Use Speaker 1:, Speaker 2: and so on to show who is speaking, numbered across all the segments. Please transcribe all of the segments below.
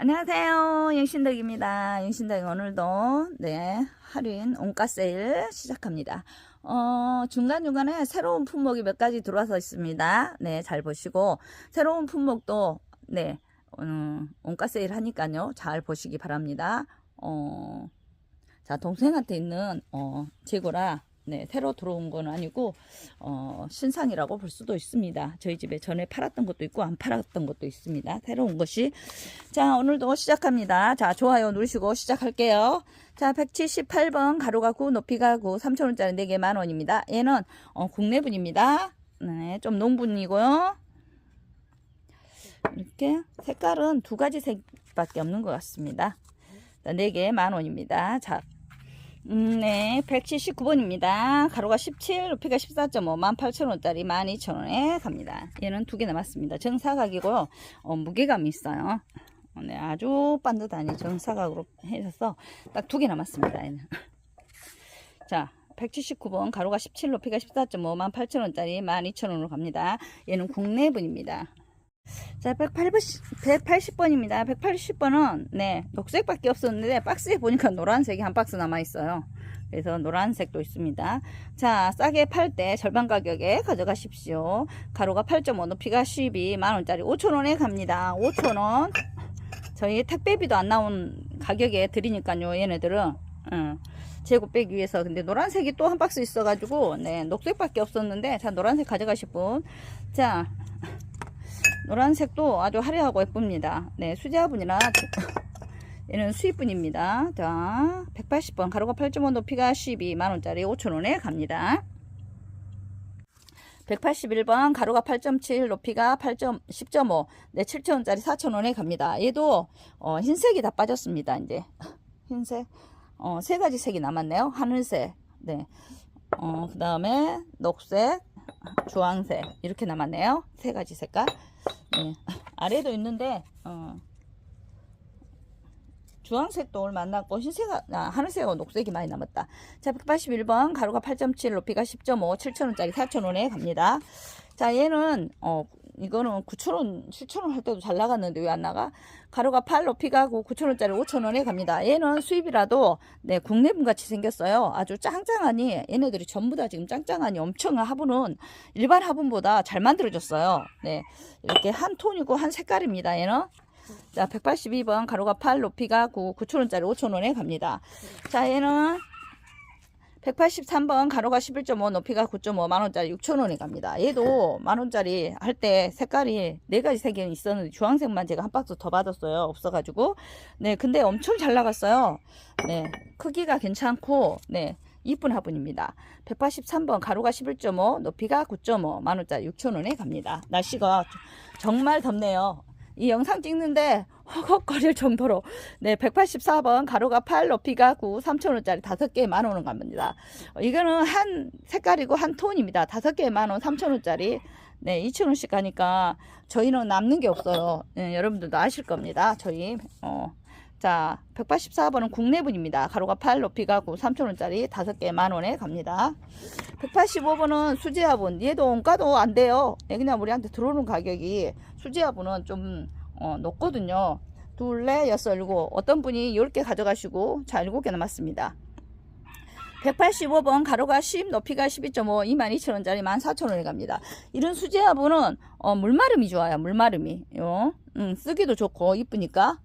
Speaker 1: 안녕하세요. 영신덕입니다. 영신덕이 오늘도 네 할인 온가 세일 시작합니다. 어, 중간중간에 새로운 품목이 몇 가지 들어와서 있습니다. 네, 잘 보시고 새로운 품목도 네, 어, 온가 세일 하니까요. 잘 보시기 바랍니다. 어, 자, 동생한테 있는 어, 재고라 네, 새로 들어온 건 아니고 어, 신상이라고 볼 수도 있습니다. 저희 집에 전에 팔았던 것도 있고 안 팔았던 것도 있습니다. 새로운 것이 자, 오늘도 시작합니다. 자, 좋아요 누르시고 시작할게요. 자, 178번 가로가 9, 높이가 9, 3,000원짜리 4개 만원입니다. 얘는 어, 국내분입니다. 네, 좀 농분이고요. 이렇게 색깔은 두 가지 색밖에 없는 것 같습니다. 자, 4개 만원입니다. 자, 음, 네, 179번입니다. 가로가 17, 높이가 14.5, 18,000원짜리 12,000원에 갑니다. 얘는 두 개 남았습니다. 정사각이고요. 어, 무게감이 있어요. 어, 네, 아주 반듯하니 정사각으로 해서 딱 두 개 남았습니다. 얘는. 자, 179번 가로가 17, 높이가 14.5, 18,000원짜리 12,000원으로 갑니다. 얘는 국내분입니다. 자, 180, 180번입니다. 180번은, 네, 녹색밖에 없었는데, 박스에 보니까 노란색이 한 박스 남아있어요. 그래서 노란색도 있습니다. 자, 싸게 팔 때 절반 가격에 가져가십시오. 가로가 8.5, 높이가 12, 만원짜리 5천원에 갑니다. 5천원. 저희 택배비도 안 나온 가격에 드리니까요, 얘네들은. 응. 재고 빼기 위해서. 근데 노란색이 또 한 박스 있어가지고, 네, 녹색밖에 없었는데, 자, 노란색 가져가실 분. 자, 노란색도 아주 화려하고 예쁩니다. 네, 수제화분이나 얘는 수입분입니다. 자, 180번 가로가 8.5 높이가 12 만원짜리 5천원에 갑니다. 181번 가로가 8.7 높이가 8. 10.5 네, 7천원짜리 4천원에 갑니다. 얘도 어, 흰색이 다 빠졌습니다. 이제 흰색 어, 세 가지 색이 남았네요. 하늘색 네. 어, 그 다음에 녹색 주황색 이렇게 남았네요. 세 가지 색깔 네. 아래도 있는데 어, 주황색도 안 남고 흰색, 아, 하늘색하고 녹색이 많이 남았다. 자, 181번 가로가 8.7 높이가 10.5 7천원짜리 4천원에 갑니다. 자, 얘는 어 이거는 9천원 7천원 할 때도 잘 나갔는데 왜 안 나가? 가로가 8 높이가 9 9천원짜리 5천원에 갑니다. 얘는 수입이라도 네 국내분 같이 생겼어요. 아주 짱짱하니 얘네들이 전부 다 지금 짱짱하니 엄청 화분은 일반 화분보다 잘 만들어졌어요. 네 이렇게 한 톤이고 한 색깔입니다. 얘는 자, 182번 가로가 8, 높이가 9, 9천원짜리 5천원에 갑니다. 자, 얘는 183번 가로가 11.5, 높이가 9.5, 만원짜리 6천원에 갑니다. 얘도 만원짜리 할 때 색깔이 네 가지 색이 있었는데 주황색만 제가 한 박스 더 받았어요. 없어가지고. 네, 근데 엄청 잘 나갔어요. 네, 크기가 괜찮고, 네. 이쁜 화분입니다. 183번 가로가 11.5 높이가 9.5 만원짜리 6천원에 갑니다. 날씨가 정말 덥네요. 이 영상 찍는데 허걱거릴 정도로. 네 184번 가로가 8 높이가 9 3천원짜리 5개에 만원은 갑니다. 어, 이거는 한 색깔이고 한 톤입니다. 5개에 만원 3천원짜리. 네 2천원씩 가니까 저희는 남는 게 없어요. 네, 여러분들도 아실 겁니다. 저희 어. 자 184번은 국내분입니다. 가로가 8 높이가 9 3천원짜리 5개 만원에 갑니다. 185번은 수지화분. 얘도 원가도 안 돼요. 네, 그냥 우리한테 들어오는 가격이 수지화분은 좀 어, 높거든요. 둘, 넷, 여섯, 일곱. 어떤 분이 10개 가져가시고 자 7개 남았습니다. 185번 가로가 10 높이가 12.5 22,000원짜리 14,000원에 갑니다. 이런 수지화분은 어, 물마름이 좋아요. 물마름이. 요, 음, 쓰기도 좋고 이쁘니까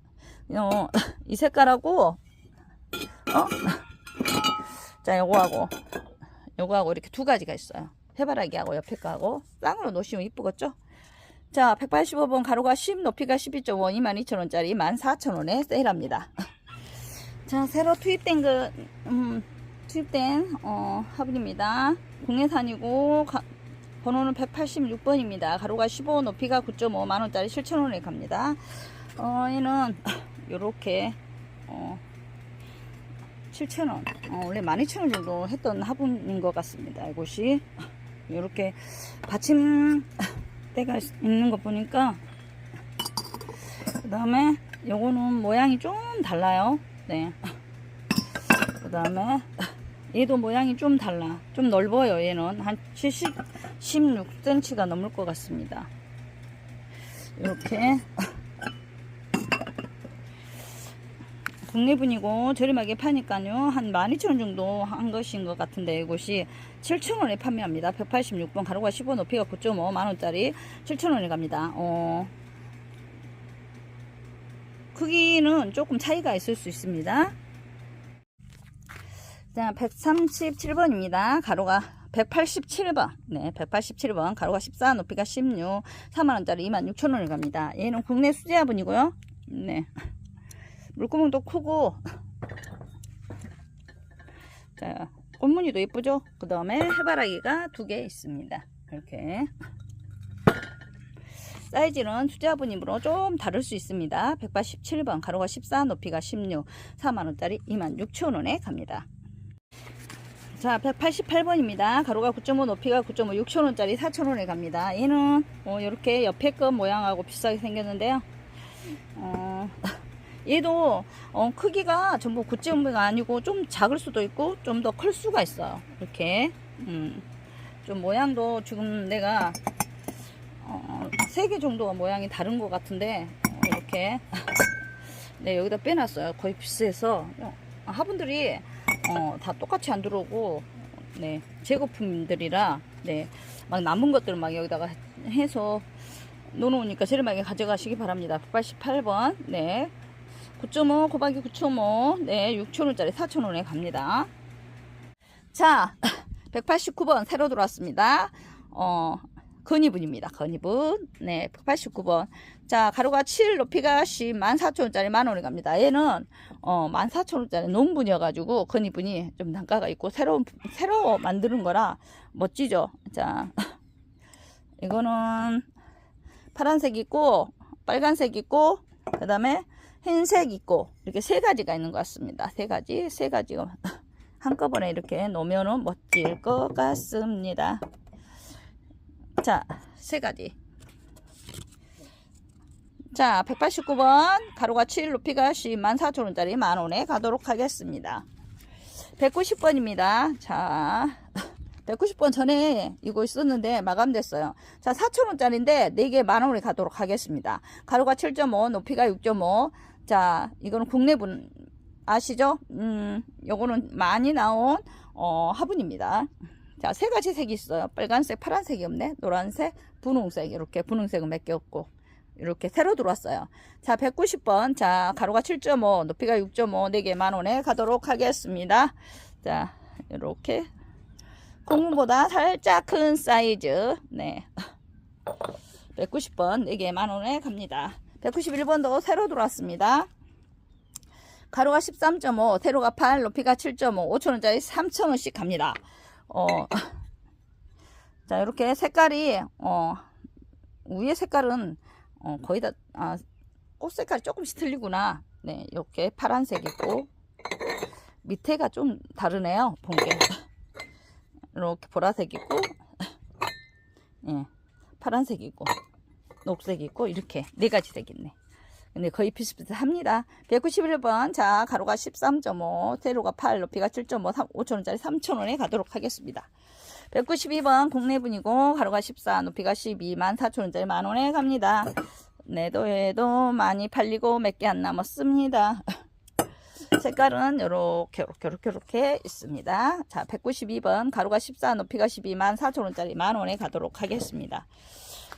Speaker 1: 요, 이 색깔하고 어? 자 요거하고 요거하고 이렇게 두 가지가 있어요. 해바라기하고 옆에 거하고 쌍으로 놓으시면 이쁘겠죠? 자 185번 가로가 10 높이가 12.5 22,000원짜리 14,000원에 세일합니다. 자 새로 투입된 그 음, 투입된 어, 화분입니다. 국내산이고 가, 번호는 186번입니다. 가로가 15 높이가 9.5 만원짜리 7,000원에 갑니다. 어, 얘는 요렇게 어, 7,000원. 어, 원래 12,000원 정도 했던 화분인 것 같습니다. 이곳이. 이렇게 받침대가 있는 거 보니까 그 다음에 요거는 모양이 좀 달라요. 네그 다음에 얘도 모양이 좀 달라. 좀 넓어요 얘는. 한 70, 16cm가 넘을 것 같습니다. 이렇게 국내분이고 저렴하게 파니까요. 한 12,000원 정도 한 것인 것 같은데 이곳이 7,000원에 판매합니다. 186번 가로가 15 높이가 9.5 만원짜리 7,000원에 갑니다. 어, 크기는 조금 차이가 있을 수 있습니다. 자, 137번입니다. 가로가 187번. 네, 187번. 가로가 14, 높이가 16. 4만원짜리 26,000원을 갑니다. 얘는 국내 수제화분이고요. 네. 물구멍도 크고. 자, 꽃무늬도 예쁘죠? 그 다음에 해바라기가 두 개 있습니다. 이렇게. 사이즈는 수제화분이므로 좀 다를 수 있습니다. 187번. 가로가 14, 높이가 16. 4만원짜리 26,000원에 갑니다. 자, 188번입니다. 가로가 9.5, 높이가 9.5, 6천원짜리 4천원에 갑니다. 얘는 어, 이렇게 옆에 거 모양하고 비슷하게 생겼는데요. 어, 얘도 어, 크기가 전부 9.5가 아니고 좀 작을 수도 있고 좀 더 클 수가 있어요. 이렇게. 음, 좀 모양도 지금 내가 어, 3개 정도가 모양이 다른 것 같은데 어, 이렇게. 네 여기다 빼놨어요. 거의 비슷해서. 어, 화분들이 어, 다 똑같이 안 들어오고 네 재고품들이라 네막 남은 것들 막 여기다가 해서 놓아놓으니까 저렴하게 가져가시기 바랍니다. 188번. 네 9.5 곱하기 9.5 네 6천원짜리 4천원에 갑니다 자 189번 새로 들어왔습니다 어 건이분입니다. 건이분. 네, 189번. 자, 가로가 7, 높이가 10, 14,000원짜리 만원에 갑니다. 얘는, 어, 14,000원짜리 농분이어 가지고, 건이분이 좀 단가가 있고, 새로, 새로 만드는 거라 멋지죠? 자, 이거는 파란색 있고, 빨간색 있고, 그 다음에 흰색 있고, 이렇게 세 가지가 있는 것 같습니다. 세 가지, 세 가지가 한꺼번에 이렇게 놓으면 멋질 것 같습니다. 자, 세 가지. 자, 189번 가로가 7, 높이가 10만 4천원짜리 만원에 가도록 하겠습니다. 190번입니다. 자, 190번 전에 이거 있었는데 마감됐어요. 자, 4천원짜리인데 4개 만원에 가도록 하겠습니다. 가로가 7.5, 높이가 6.5. 자, 이거는 국내 분 아시죠? 음, 요거는 많이 나온 어, 화분입니다. 자, 세 가지 색이 있어요. 빨간색, 파란색이 없네. 노란색, 분홍색. 이렇게 분홍색은 몇 개 없고. 이렇게 새로 들어왔어요. 자, 190번. 자, 가로가 7.5, 높이가 6.5, 4개 만원에 가도록 하겠습니다. 자, 이렇게. 공문보다 살짝 큰 사이즈. 네. 190번, 4개 만원에 갑니다. 191번도 새로 들어왔습니다. 가로가 13.5, 세로가 8, 높이가 7.5, 5천원짜리 3천원씩 갑니다. 어, 자, 이렇게 색깔이, 어, 위에 색깔은, 어, 거의 다, 아, 꽃 색깔이 조금씩 틀리구나. 네, 이렇게 파란색 있고, 밑에가 좀 다르네요, 본 게. 이렇게 보라색 있고, 예, 파란색 있고, 녹색 있고, 이렇게 네 가지 색 있네. 근데 거의 비슷비슷합니다. 191번 자 가로가 13.5 세로가 8 높이가 7.5 5천원짜리 3천원에 가도록 하겠습니다. 192번 국내분이고 가로가 14 높이가 12만 4천원짜리 만원에 갑니다. 내도에도 많이 팔리고 몇 개 안 남았습니다. 색깔은 요렇게 요렇게 요렇게 요렇게 있습니다. 자 192번 가로가 14 높이가 12만 4천원짜리 만원에 가도록 하겠습니다.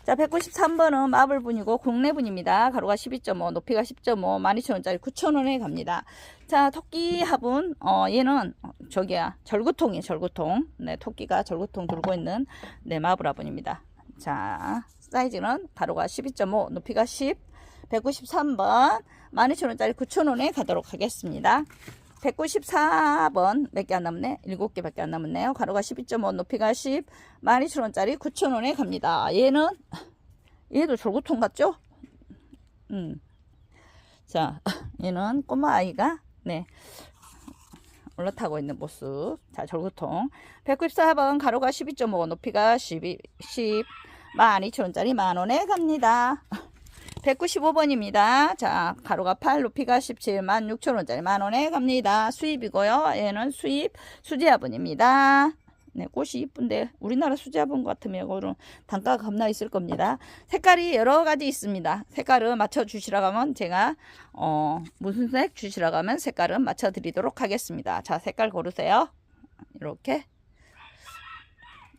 Speaker 1: 자, 193번은 마블분이고 국내분입니다. 가로가 12.5, 높이가 10.5, 12,000원짜리 9,000원에 갑니다. 자, 토끼 화분, 어, 얘는, 저기야, 절구통이에요, 절구통. 네, 토끼가 절구통 들고 있는, 네, 마블 화분입니다. 자, 사이즈는 가로가 12.5, 높이가 10, 193번, 12,000원짜리 9,000원에 가도록 하겠습니다. 194번 몇 개 안 남네? 7개밖에 안 남았네요. 가로가 12.5 높이가 10 12,000원짜리 9,000원에 갑니다. 얘는 얘도 절구통 같죠? 음. 자 얘는 꼬마 아이가 네. 올라타고 있는 모습. 자 절구통. 194번 가로가 12.5 높이가 12, 10 12,000원짜리 만원에 갑니다 195번입니다. 자, 가로가 8, 높이가 17만 6천원짜리 만원에 갑니다. 수입이고요. 얘는 수입 수제화분입니다. 네, 꽃이 이쁜데 우리나라 수제화분 같으면 이거는 단가가 겁나 있을 겁니다. 색깔이 여러 가지 있습니다. 색깔을 맞춰 주시라고 하면 제가 어, 무슨 색 주시라고 하면 색깔은 맞춰 드리도록 하겠습니다. 자, 색깔 고르세요. 이렇게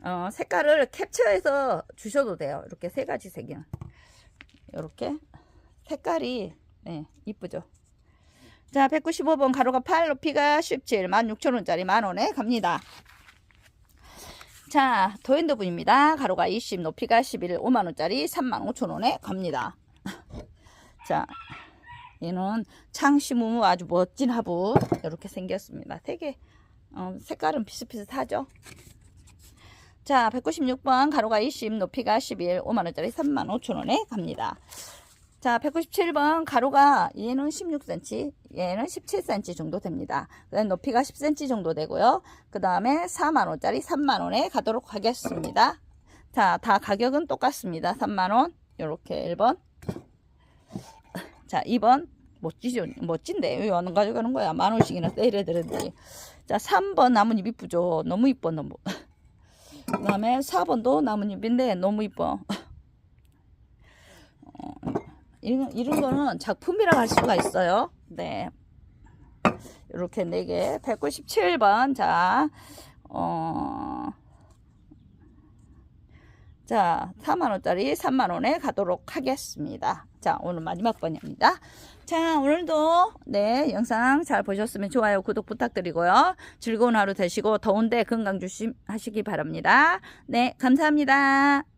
Speaker 1: 어, 색깔을 캡처해서 주셔도 돼요. 이렇게 세 가지 색이요. 이렇게 색깔이 네, 이쁘죠. 자, 195번 가로가 8, 높이가 17, 16,000원짜리 만원에 갑니다. 자, 도엔더분입니다. 가로가 20, 높이가 11, 5만원짜리 35,000원에 갑니다. 자, 얘는 창시무 아주 멋진 화분 이렇게 생겼습니다. 되게 어, 색깔은 비슷비슷하죠. 자, 196번 가로가 20, 높이가 11, 5만원짜리 35,000원에 갑니다. 자, 197번 가로가 얘는 16cm, 얘는 17cm 정도 됩니다. 높이가 10cm 정도 되고요. 그 다음에 4만원짜리 3만원에 가도록 하겠습니다. 자, 다 가격은 똑같습니다. 3만원, 요렇게 1번. 자, 2번. 멋지죠? 멋진데. 왜 안 가져가는 거야? 만원씩이나 세일해 드렸지. 자, 3번 나뭇잎 이쁘죠? 너무 이뻐, 너무. 그 다음에 4번도 나뭇잎인데 너무 이뻐. 어, 이런, 이런 거는 작품이라고 할 수가 있어요. 네. 이렇게 4개. 197번. 자, 어, 자, 4만원짜리 3만원에 가도록 하겠습니다. 자, 오늘 마지막 번입니다. 자, 오늘도 네, 영상 잘 보셨으면 좋아요, 구독 부탁드리고요. 즐거운 하루 되시고 더운데 건강 조심하시기 바랍니다. 네, 감사합니다.